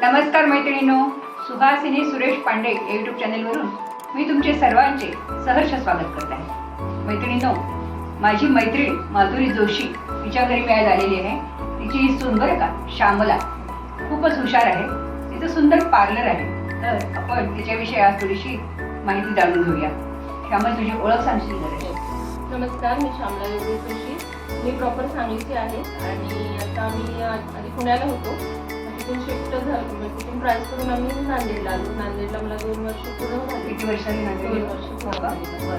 नमस्कार मैत्रिणींनो सुहासिनी सुरेश पांडे यूट्यूब चॅनेलवरून मी तुमचे सर्वांचे सहर्ष स्वागत करत आहे. मैत्रिणींनो माझी मैत्रीण माधुरी जोशी तिच्या घरी मी आज आलेली आहे. तिची ही सून बरं का श्यामला. खूपच हुशार आहे. तिचं सुंदर पार्लर आहे. तर आपण तिच्याविषयी आज थोडीशी माहिती जाणून घेऊया. श्यामल तुझी ओळख सांगशील जरा नमस्कार मी श्यामला जोशी. मी प्रॉपर सांगलीची आहे आणि आता मी आधी पुण्याला होतो. तिथून शिफ्ट झालो. म्हणजे तिथून ट्रान्सफर करून आम्ही नांदेडला आलो. नांदेडला मला दोन वर्ष पूर्ण झाली. किती वर्षांनी नांदेडला? दोन वर्ष हो.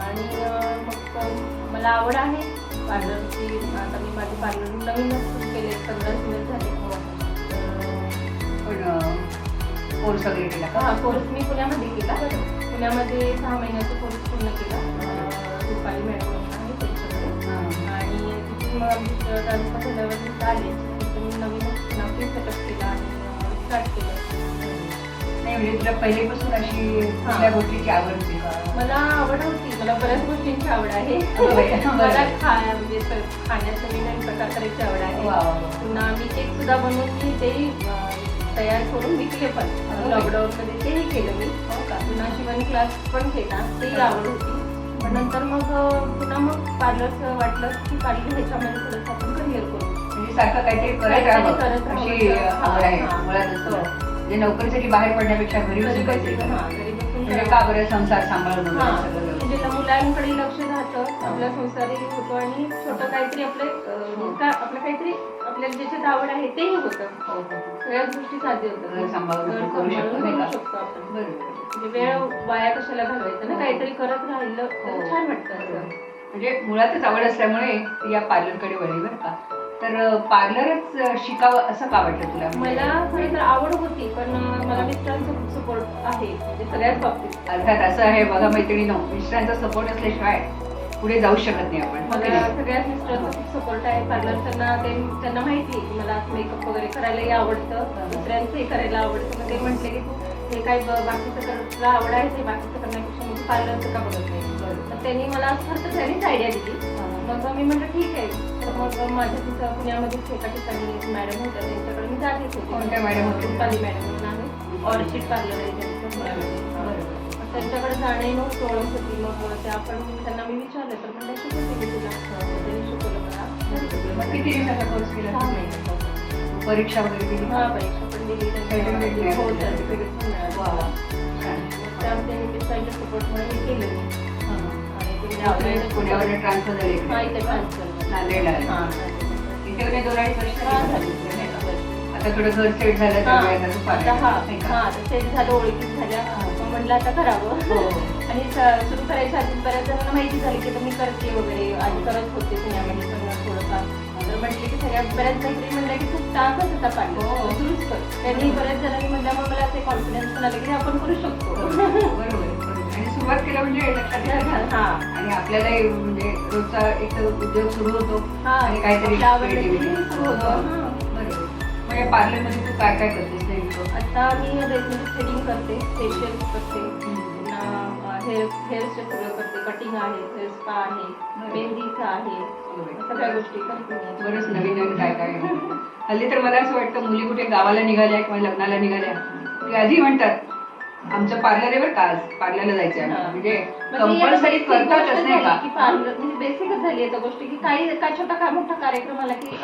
आणि अं, मग मला आवड आहे पार्लरची. आता मी माझे पार्लर नवीनच सुरू केले पंधरा दिवस झाले. पण कोर्स वगैरे केला का? हा कोर्स मी पुण्यामध्ये केला. पुण्यामध्ये सहा महिन्याचा कोर्स पूर्ण केला. अं, रुपाली मॅडम आहे त्यांच्याकडे हां. आणि तिथून मग आमची ट्रान्सफर झाल्यावर आले. केला आणि स्टार्ट केलं नाही म्हणजे तुला पहिलेपासून अशी कुठल्या गोष्टीची आवड होती का? मला आवड होती. मला बऱ्याच गोष्टींची आवड आहे. मला खा म्हणजे खाण्याचं प्रकार करायची आवड आहे. पुन्हा मी केक सुद्धा बनवून तेही तयार करून विकले पण. लॉकडाऊन मध्ये तेही केलं मी. हो का? पुन्हा शिवण क्लास पण केला तेही आवड होती. पण नंतर मग पुन्हा मग पार्लरचं वाटलं की पार्लर ह्याच्यामध्ये थोडंसं आपण करिअर करू. सारखं काहीतरी करत राहावं. अशी आवड आहे तुला. हो. म्हणजे नोकरीसाठी बाहेर पडण्यापेक्षा घरी बसून काहीतरी म्हणजे. का बरं संसार सांभाळून. म्हणजे मुलांकडे लक्ष राहतं आपला संसारही होतो आणि छोटं काहीतरी आपलं आपलं काहीतरी आपल्याला ज्याच्यात आवड आहे तेही होतं हो, हो, हो. सगळ्याच गोष्टी साध्य होतात सांभाळून करू शकतो, आपण बरोबर. म्हणजे वेळ वाया कशाला घालवायचं ना. काहीतरी करत राहिलं हो. छान वाटतं असं. म्हणजे मुळातच आवड असल्यामुळे या पार्लरकडे वळली बरं का तर पार्लरच शिकावं असं का वाटलं तुला? मला खरं तर आवड होती पण मला मिस्टरांचा खूप सपोर्ट आहे म्हणजे सगळ्याच बाबतीत. अर्थात असं आहे बघा मैत्रिणीनो मिस्टरांचा सपोर्ट असल्याशिवाय पुढे जाऊ शकत नाही आपण. हो मला? सगळ्याच मिस्टरांचा खूप सपोर्ट आहे. पार्लर त्यांना ते त्यांना माहिती आहे की मला मेकअप वगैरे करायलाही आवडतं. दुसऱ्यांचंही करायला आवडतं. मग ते म्हटले की हे काय बाकीचं कर तुला आवड आहे ते बाकीचं करण्यापेक्षा मग पार्लरचं का बघत नाही? तर त्यांनी मला खरं त्यांनीच आयडिया दिली. मग मी म्हटलं ठीक आहे. तर मग माझ्या तिथं पुण्यामध्येच एका ठिकाणी मॅडम होत्या त्यांच्याकडे मी जात येत होते. कोणत्या मॅडम होत्या? रुपाली मॅडम म्हणून आहे. ऑर्चिड पार्लर आहे त्यांचं. पुण्यामध्ये बरोबर. मग त्यांच्याकडे जाणे नव्हतं ओळख होती. मग त्या आपण त्यांना मी विचारलं तर पण शिकवते मी तुला मग त्यांनी शिकवलं मला मग किती दिवसाचा कोर्स केला सहा महिन्याचा परीक्षा वगैरे दिली? हा परीक्षा पण दिली. दिलं? हो सर्टिफिकेट पण मिळालं. वा, वा. छान. मग त्या त्यांनी सपोर्ट म्हणून मी केलं. पुण्यावर ट्रान्सफर झाले. हा नांदेडला. हा. इथे काही दोन अडीच वर्ष हा, का? आता थोडं घर सेट झालं हा, हा? हा सेट झालं ओळखीत झाल्या. मग म्हटलं आता करावं. हो. आणि सुरू करायच्या आधी बऱ्याच जणांना माहिती झाली की मी करते वगैरे. आधी करत होते पुण्यामध्ये पण थोडंफार. तर म्हटले की सगळ्या बऱ्याच काहीतरी म्हणलं की खूप टाकच होता हो. पाहिजे सुरूच कर. त्यांनी बऱ्याच जणांनी म्हटल्यामुळे मला ते कॉन्फिडन्स पण आलं की आपण करू शकतो. बरोबर, बरोबर, सुरुवात केलं म्हणजे हा. आणि आपल्यालाही म्हणजे रोजचा एक तर उद्योग सुरू होतो. हा. आणि काहीतरी. सुरू होतं. या पार्लरमध्ये तू काय काय करतेस आता मी थ्रेडिंग करते. फेशियल करते. हेअर हेअरचे सगळं करते. कटिंग आहे हेअर स्पा आहे मेहंदीचं आहे. सगळ्या गोष्टी करते बरंच नवीन नवीन काय काय. हल्ली तर मला असं वाटतं मुली कुठे गावाला निघाल्या किंवा लग्नाला निघाल्या. की आधी म्हणतात आमचं पार्लर आहे बरं का आज पार्लरला जायचं आहे हा. म्हणजे कंपल्सरी करतातच नाही का पार्लर म्हणजे बेसिकच झाली आता गोष्ट की काही काय छोटा काय मोठा कार्यक्रम आला की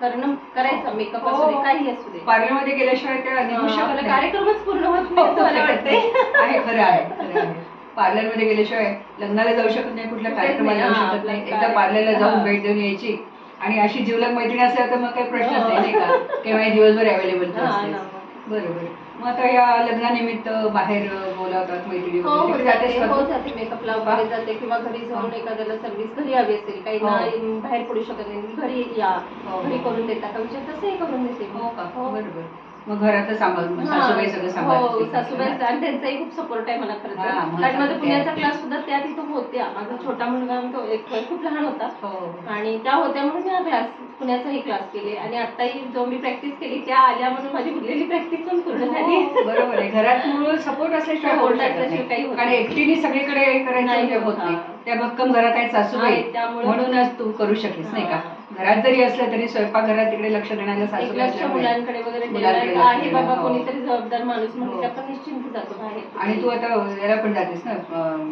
करणं करायचं मेकअप असू दे हो. काही असू दे पार्लरमध्ये गेल्याशिवाय त्या निघू शकत. कार्यक्रमच पूर्ण होत नाही असं मला वाटतंय आहे खरं आहे आहे. पार्लरमध्ये गेल्याशिवाय लग्नाला जाऊ शकत नाही कुठल्या कार्यक्रमाला जाऊ. हा, शकत नाही एकदा पार्लरला जाऊन हा. भेट देऊन यायची आणि अशी जीवलग मैत्रीण असल्या तर मग काही प्रश्नच हो. नाही का केव्हा दिवसभर अवेलेबल हा मग. बरोबर मग आता या लग्नानिमित्त बाहेर बोलावतात मैत्रिणी हो वगैरे. हो तिकडे जातेस जाते का हो तू? जाते मेकअपला वगैरे जाते किंवा घरी जाऊन एखाद्याला सर्व्हिस घरी हवी असेल काही हो. ना बाहेर पडू शकत नाही घरी या हो. घरी करून देता का विचार तसंही करून देते. हो का हो. बरोबर मग घरातच सांभाळून हा. सासूबाई सगळं हो सांभाळते सासूबाई आणि त्यांचाही खूप सपोर्ट आहे मला खरं तर. हा, मग कारण माझा पुण्याचा क्लास सुद्धा त्या तिथं होत्या माझा छोटा मुलगा तो एक खूप लहान होता हो आणि त्या होत्या म्हणून मी अभ्यास पुण्याचाही क्लास केले आणि आताही जो मी प्रॅक्टिस केली त्या आल्या म्हणून माझी उरलेली प्रॅक्टिस पण पूर्ण झाली हो, बरोबर आहे घरात मूळ सपोर्ट असल्याशिवाय Support होऊ शकत असल्याशिवाय काही नाही. होत कारण नाही. एकटीने सगळीकडे करायचं नाही म्हणजे होत, होत नाही हा. त्या भक्कम घरात आहेत सासूबाई आहेत, त्यामुळे- म्हणूनच तू करू शकलीस नाही का हा. घरात जरी असलं तरी स्वयंपाकघरात तिकडे लक्ष देण्याला एक सासू लक्ष मुलांकडे वगैरे मुलांकडे लक्ष आहे देणं, बाबा हो. कोणीतरी जबाबदार माणूस म्हणून हो. त्या पण निश्चिंत जातो बाहेर आणि तू आता याला पण जातेस ना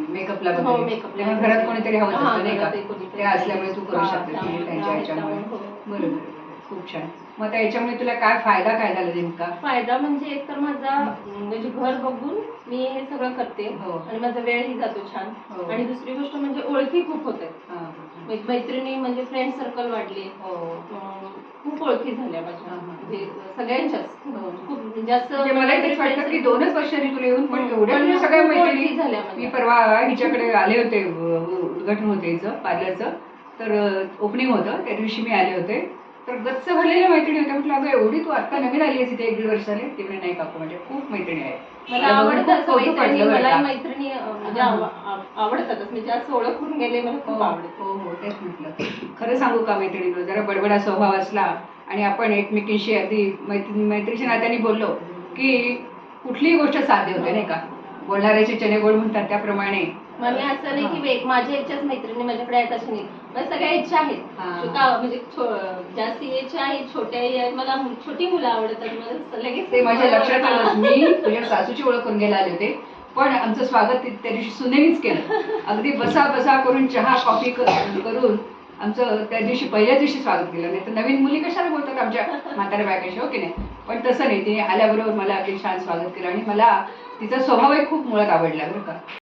मेकअपला हो, वगैरे makeup ला. तेव्हा घरात कोणीतरी हवं हा, असतं नाही का कोणीतरी. ते असल्यामुळे तू करू हा, शकतेस म्हणजे त्यामुळे- त्यांच्या हा, त्यामुळे, हो. बरोबर बरोबर. खूप छान मग आता याच्यामुळे तुला काय फायदा काय झाला नेमका फायदा म्हणजे एक तर माझा म्हणजे घर बघून मी हे सगळं करते हो. आणि माझा वेळही जातो हो. छान आणि दुसरी गोष्ट म्हणजे ओळखी खूप होते हा. म्हणजे मैत्रिणी म्हणजे फ्रेंड सर्कल वाढली हो खूप ओळखी झाल्या माझ्या हा, हा. म्हणजे सगळ्यांच्याच हो. खूप जास्त म्हणजे मला तेच वाटतं की दोनच वर्षांनी तुला येऊन पण. एवढ्या तुझ्या सगळ्या मैत्रिणी झाल्या. मी परवा हिच्याकडे आले होते उद्घाटन होते पार्लरचं तर ओपनिंग होतं त्या दिवशी मी आले होते तर गच्च भरलेल्या मैत्रिणी होत्या. म्हटलं अगं एवढी तू आता नवीन आली आहेस इथे एक दीड वर्षाने. ते म्हणे नाही काकू म्हणजे खूप मैत्रिणी आहेत. मला आवडतं खूप असं कौतुक मैत्रिणी वाटलं बरं मला का. मैत्रिणी अं, म्हणजे हा. आव- आव- आवडतातच. म्हणजे असं ओळख करून गेले मला हो खूप आवडतं. हो हो तेच म्हटलं. खरं सांगू का मैत्रिणीनं जरा बडबडा स्वभाव असला आणि आपण एकमेकींशी अगदी मैत्री मैत्रीच्या नात्याने बोललो की कुठलीही गोष्ट साध्य होते नाही का? बोलणाऱ्याचे चने गोड म्हणतात त्याप्रमाणे. मग मी असं नाही की वे- माझ्या इच्छाच मैत्रिणी माझ्याकडे आहेत अशा नाही. मला सगळ्या इच्छा आहेत. हा. का- म्हणजे छो- जास्ती इच्छा आहेत आहेत. मला मु- छोटी मुलं आवडतात. मला लगेच ते माझ्या लक्षात आलं. मी तुझ्या सासूची ओळख करून घ्यायला आले होते. पण आमचं स्वागत ति- त्या दिवशी सुनेनीच केलं. अगदी बसा बसा करून चहा कॉफी क- करून आमचं त्या दिवशी पहिल्या दिवशी स्वागत केलं. नाही तर नवीन मुली कशाला बोलतात आमच्या म्हाताऱ्या बायकाशी? हो की नाही? पण तसं नाही. तिने आल्याबरोबर मला अगदी छान स्वागत केलं. आणि मला तिचा स्वभावही खूप मुळात आवडला बरं का.